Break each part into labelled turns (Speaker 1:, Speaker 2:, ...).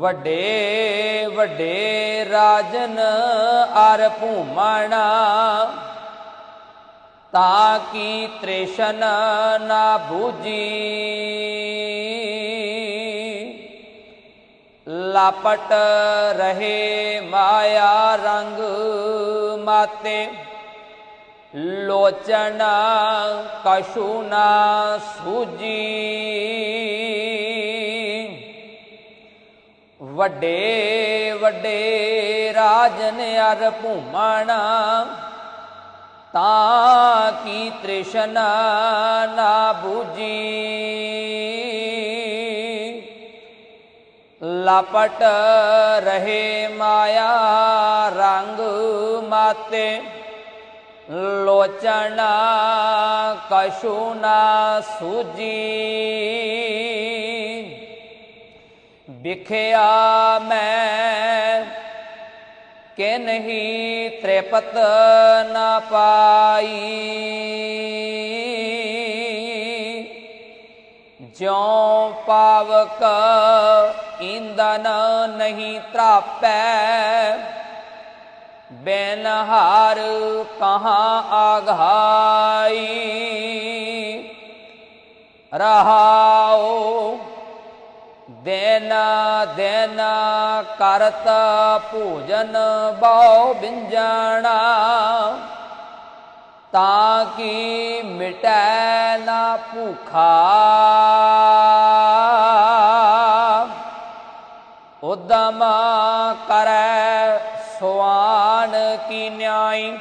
Speaker 1: ਵੱਡੇ ਵੱਡੇ ਰਾਜਨ ਅਰ ਭੂਮਣਾ ਤਾਂ ਕੀ ਤ੍ਰਿਸ਼ਨ ਨਾ ਬੂਜੀ ਲਾਪਟ ਰਹੇ ਮਾਇਆ ਰੰਗ ਮਾਤੇ, ਲੋਚਨ ਕਸ਼ੂ ਨਾ ਸੂਜੀ ਵੱਡੇ ਵੱਡੇ ਰਾਜਨ ਅਰ ਭੂਮਣਾ, ਤਾਂ ਕੀ ਤ੍ਰਿਸ਼ਨਾ ਨਾ ਬੂਜੀ ਲਪਟ ਰਹੇ ਮਾਇਆ ਰੰਗ ਮਾਤੇ ਲੋਚਣਾ ਕਸ਼ੂ ਨਾ ਸੂਜੀ ਵਿਖਿਆ ਮੈਂ ਕਿ ਨਹੀਂ ਤ੍ਰਿਪਤ ਨਾ ਪਾਈ ਜਿਉ ਪਾਵਕ ਇੰਦਨ ਨਹੀਂ ਤਰਾਪੈ ਬੈਨ ਹਾਰ ਕਹਾਂ ਆਘਾਈ ਰਹਾਓ ਦੇਨਾ ਦੇਨਾ ਕਰਤ ਭੋਜਨ ਬਹੁ ਬਿੰਜਣਾ। ਤਾਂ ਕਿ ਮਿਟੈ ਨਾ ਭੂਖਾ। ਉਦਮ ਕਰੈ ਸੁਆਨ ਕੀ ਨਿਆਈ।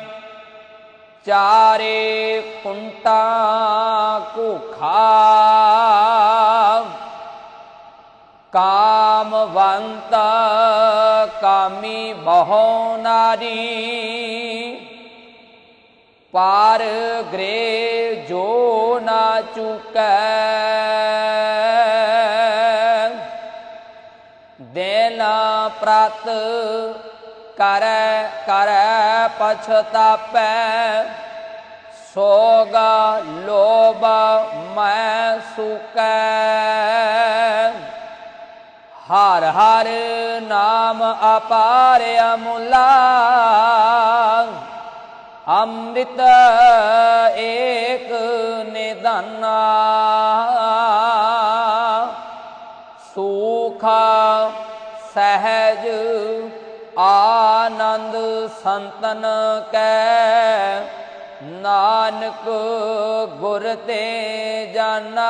Speaker 1: ਚਾਰੇ ਕੁੰਟਾ ਭੂਖਾ ਕਾਮਵੰਤ ਕਾਮੀ ਬਹੁ ਨਾਰੀ ਪਾਰ ਗ੍ਰੇ ਜੋ ਨਾ ਚੁਕੈ ਦੇਨਾ ਪ੍ਰਤ ਕਰੈ ਕਰੈ ਪਛਤਾਪੈ ਸੋਗਾ ਲੋਭ ਮੈਂ ਸੁਕੈ ਹਰ ਹਰ ਨਾਮ ਅਪਾਰ ਅਮੁਲਾ। ਅੰਮ੍ਰਿਤ ਏਕ ਨਿਦਾਨਾ ਸੁਖ ਸਹਿਜ ਆਨੰਦ ਸੰਤਨ ਕੈ। ਨਾਨਕ ਗੁਰ ਤੇ ਜਾਨਾ।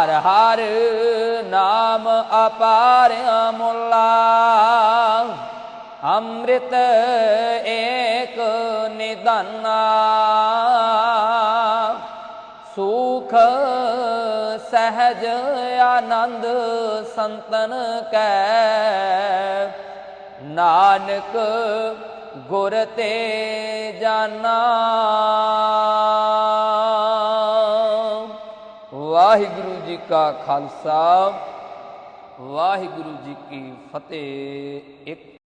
Speaker 1: ਹਰ ਹਰ ਨਾਮ ਅਪਾਰ ਅਮੁਲਾ ਅੰਮ੍ਰਿਤ ਏਕ ਨਿਦਾਨਾ ਸੁਖ ਸਹਿਜ ਆਨੰਦ ਸੰਤਨ ਕੈ। ਨਾਨਕ ਗੁਰ ਤੇ ਜਾਨਾ। ਵਾਹਿਗੁਰੂ ਜੀ ਕਾ ਖਾਲਸਾ ਵਾਹਿਗੁਰੂ ਜੀ ਕੀ ਫਤਿਹ। ਇੱਕ